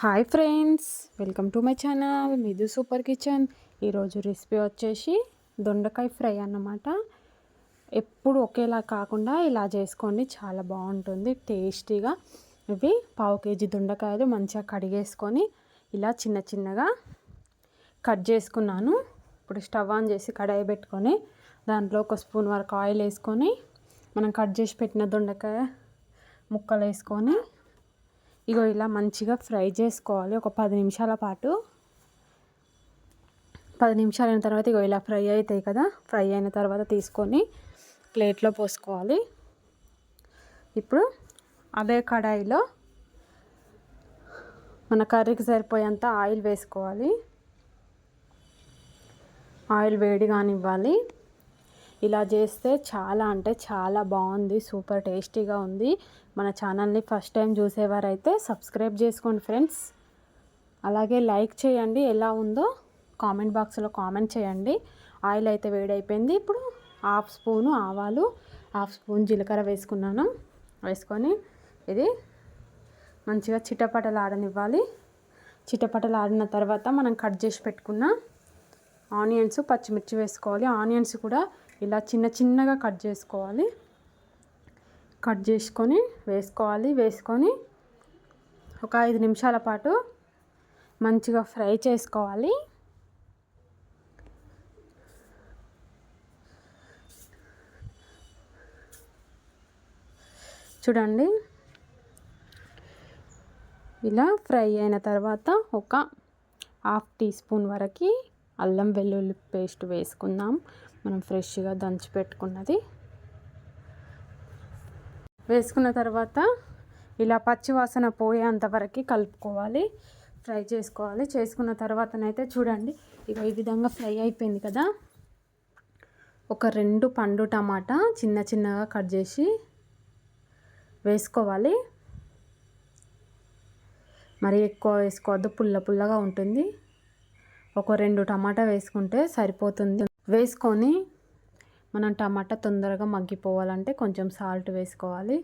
Hi friends welcome to my channel. మిదు super kitchen. ఈరోజు recipe వచ్చేసి దొండకాయ ఫ్రై అన్నమాట. ఎప్పుడు ఒకేలా కాకుండా ఇలా చేసుకోండి చాలా బాగుంటుంది టేస్టీగా. ఇవి పావు కేజీ దొండకాయలు మంచిగా కడిగేసుకొని ఇలా చిన్న చిన్నగా కట్ చేసుకున్నాను. ఇప్పుడు స్టవ్ ఆన్ చేసి కడాయి పెట్టుకొని దాంట్లో ఒక స్పూన్ వరకు ఆయిల్ వేసుకొని మనం కట్ చేసి పెట్టిన దొండకాయ ముక్కలు వేసుకొని ఇగో ఇలా మంచిగా ఫ్రై చేసుకోవాలి. ఒక పది నిమిషాల పాటు. పది నిమిషాలు అయిన తర్వాత ఇగో ఇలా ఫ్రై అవుతాయి కదా. ఫ్రై అయిన తర్వాత తీసుకొని ప్లేట్లో పోసుకోవాలి. ఇప్పుడు అదే కడాయిలో మన కర్రీకి సరిపోయేంత ఆయిల్ వేసుకోవాలి. ఆయిల్ వేడి కానివ్వాలి. ఇలా చేస్తే చాలా అంటే చాలా బాగుంది సూపర్ టేస్టీగా ఉంది. మన ఛానల్ని ఫస్ట్ టైం చూసేవారైతే సబ్స్క్రైబ్ చేసుకోండి ఫ్రెండ్స్. అలాగే లైక్ చేయండి ఎలా ఉందో కామెంట్ బాక్స్లో కామెంట్ చేయండి. ఆయిల్ అయితే వేడైపోయింది. ఇప్పుడు హాఫ్ స్పూను ఆవాలు హాఫ్ స్పూన్ జీలకర్ర వేసుకున్నాను. వేసుకొని ఇది మంచిగా చిటపటలు ఆడనివ్వాలి చిటపటలు ఆడిన తర్వాత మనం కట్ చేసి పెట్టుకున్న ఆనియన్స్ పచ్చిమిర్చి వేసుకోవాలి. ఆనియన్స్ కూడా ఇలా చిన్న చిన్నగా కట్ చేసుకోవాలి. కట్ చేసుకొని వేసుకోవాలి. వేసుకొని ఒక ఐదు నిమిషాల పాటు మంచిగా ఫ్రై చేసుకోవాలి. చూడండి. ఇలా ఫ్రై అయిన తర్వాత ఒక హాఫ్ టీ స్పూన్ వరకు అల్లం వెల్లుల్లి పేస్ట్ వేసుకుందాం. మనం ఫ్రెష్గా దంచి పెట్టుకున్నది. వేసుకున్న తర్వాత ఇలా పచ్చివాసన పోయేంతవరకు కలుపుకోవాలి. ఫ్రై చేసుకోవాలి. చేసుకున్న తర్వాతనైతే చూడండి ఇక ఈ విధంగా ఫ్రై అయిపోయింది కదా. ఒక రెండు పండు టమాటా చిన్న చిన్నగా కట్ చేసి వేసుకోవాలి. మరి ఎక్కువ వేసుకోవద్దు పుల్ల పుల్లగా ఉంటుంది. ఒక రెండు టమాటా వేసుకుంటే సరిపోతుంది. వేసుకొని మనం టమాటా తొందరగా మగ్గిపోవాలంటే కొంచెం సాల్ట్ వేసుకోవాలి.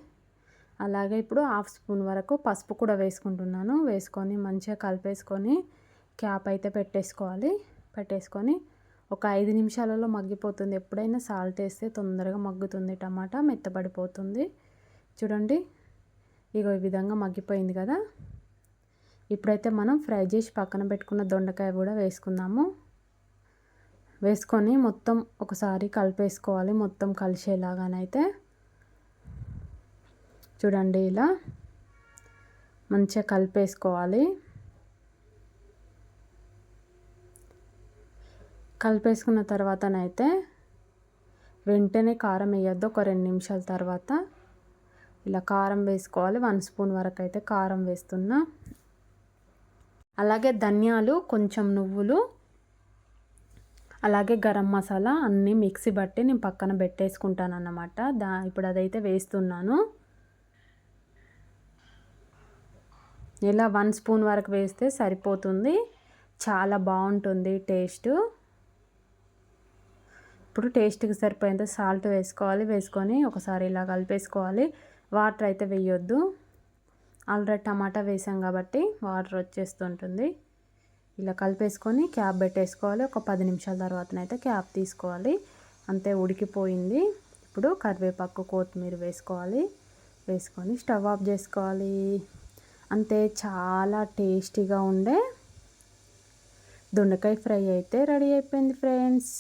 అలాగే ఇప్పుడు హాఫ్ స్పూన్ వరకు పసుపు కూడా వేసుకుంటున్నాను. వేసుకొని మంచిగా కలిపేసుకొని క్యాప్ అయితే పెట్టేసుకోవాలి. పెట్టేసుకొని ఒక ఐదు నిమిషాలలో మగ్గిపోతుంది. ఎప్పుడైనా సాల్ట్ వేస్తే తొందరగా మగ్గుతుంది టమాటా మెత్తబడిపోతుంది. చూడండి ఇగో ఈ విధంగా మగ్గిపోయింది కదా. ఇప్పుడైతే మనం ఫ్రై చేసి పక్కన పెట్టుకున్న దొండకాయ కూడా వేసుకుందాము. వేసుకొని మొత్తం ఒకసారి కలిపేసుకోవాలి మొత్తం కలిసేలాగానైతే. చూడండి ఇలా మంచిగా కలిపేసుకోవాలి. కలిపేసుకున్న తర్వాతనైతే వెంటనే కారం వేయొద్దు ఒక రెండు నిమిషాల తర్వాత. ఇలా కారం వేసుకోవాలి వన్ స్పూన్ వరకు అయితే కారం వేస్తున్నా. అలాగే ధనియాలు కొంచెం నువ్వులు అలాగే గరం మసాలా అన్నీ మిక్సీ బట్టి నేను పక్కన పెట్టేసుకుంటాను అన్నమాట దా ఇప్పుడు అదైతే వేస్తున్నాను. ఇలా వన్ స్పూన్ వరకు వేస్తే సరిపోతుంది. చాలా బాగుంటుంది టేస్ట్. ఇప్పుడు టేస్ట్కి సరిపోయేంత సాల్ట్ వేసుకోవాలి. వేసుకొని ఒకసారి ఇలా కలిపేసుకోవాలి. వాటర్ అయితే వేయొద్దు. ఆల్రెడీ టమాటా వేసాం కాబట్టి వాటర్ వచ్చేస్తుంటుంది. ఇలా కలిపేసుకొని క్యాప్ పెట్టేసుకోవాలి. ఒక పది నిమిషాల తర్వాతనైతే క్యాప్ తీసుకోవాలి. అంతే ఉడికిపోయింది. ఇప్పుడు కరివేపాకు కొత్తిమీర వేసుకోవాలి. వేసుకొని స్టవ్ ఆఫ్ చేసుకోవాలి. అంతే చాలా టేస్టీగా ఉండే దొండకాయ ఫ్రై అయితే రెడీ అయిపోయింది ఫ్రెండ్స్.